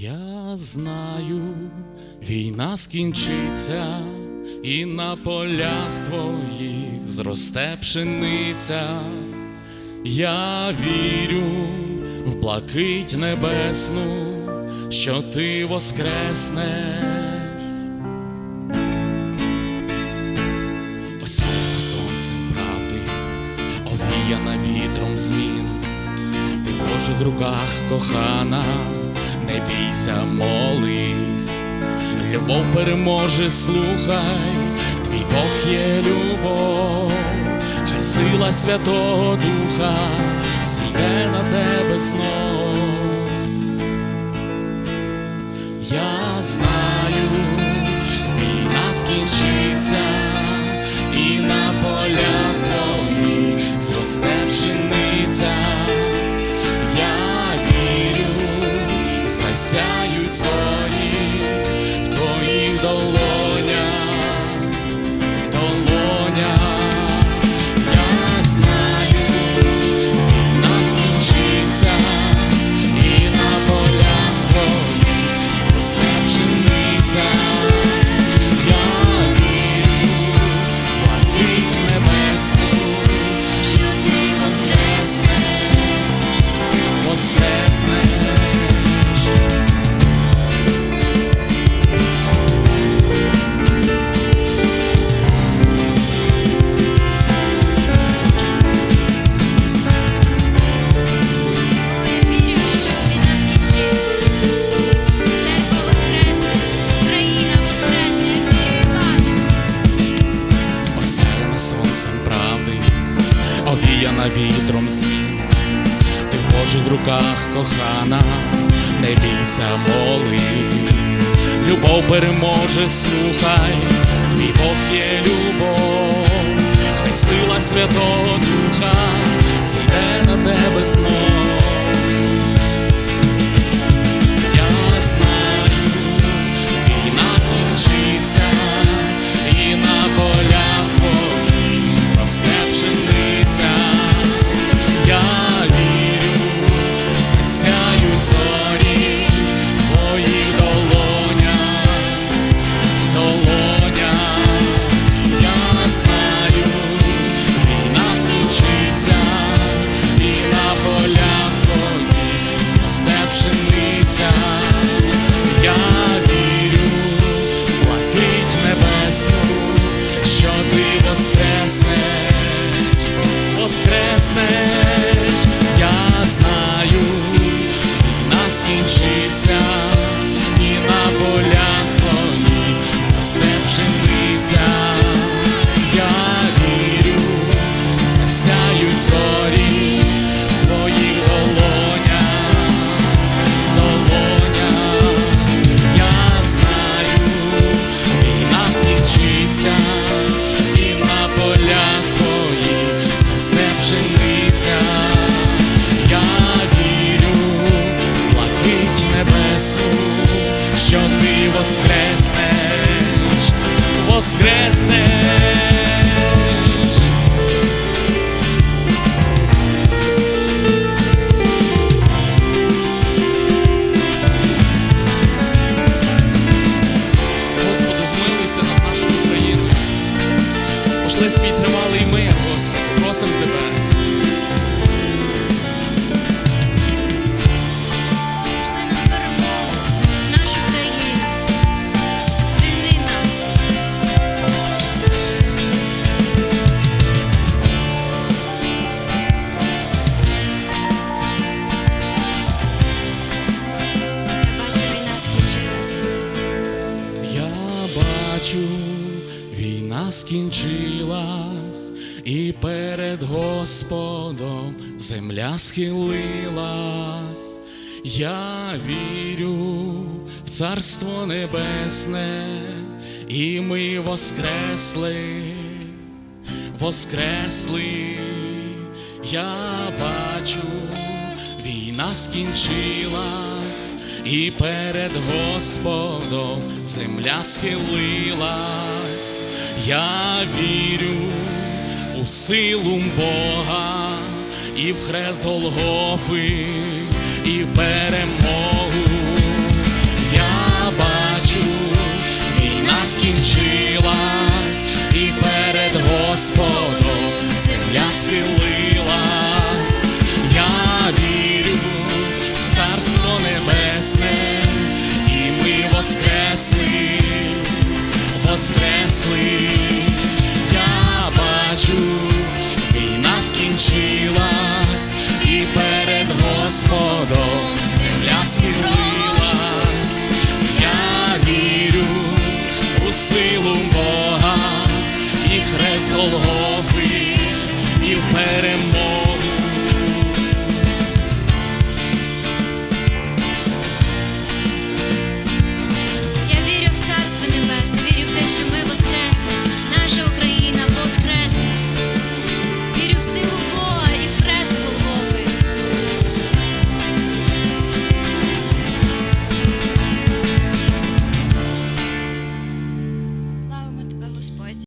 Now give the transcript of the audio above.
Я знаю, війна скінчиться, і на полях твоїх зросте пшениця. Я вірю в блакить небесну, що ти воскреснеш. Осяяна сонцем правди, овіяна вітром змін. Ти в Божих руках кохана, не бійся, молись, любов переможе, слухай, твій Бог є любов, хай сила Святого Духа зійде на тебе знов. Я знаю, time. Овіяна вітром змін. Ти в Божих руках кохана, не бійся, молись, любов переможе, слухай, ти воскреснеш, скінчилась, і перед Господом земля схилилась. Я вірю в Царство Небесне, і ми воскресли, воскресли. Я бачу, війна скінчилась, і перед Господом земля схилилась. Я вірю у силу Бога і в хрест Голгофи, і перемогу. Воскресли. Я бачу, війна скінчилась, і перед Господом Я вірю в царство небесне,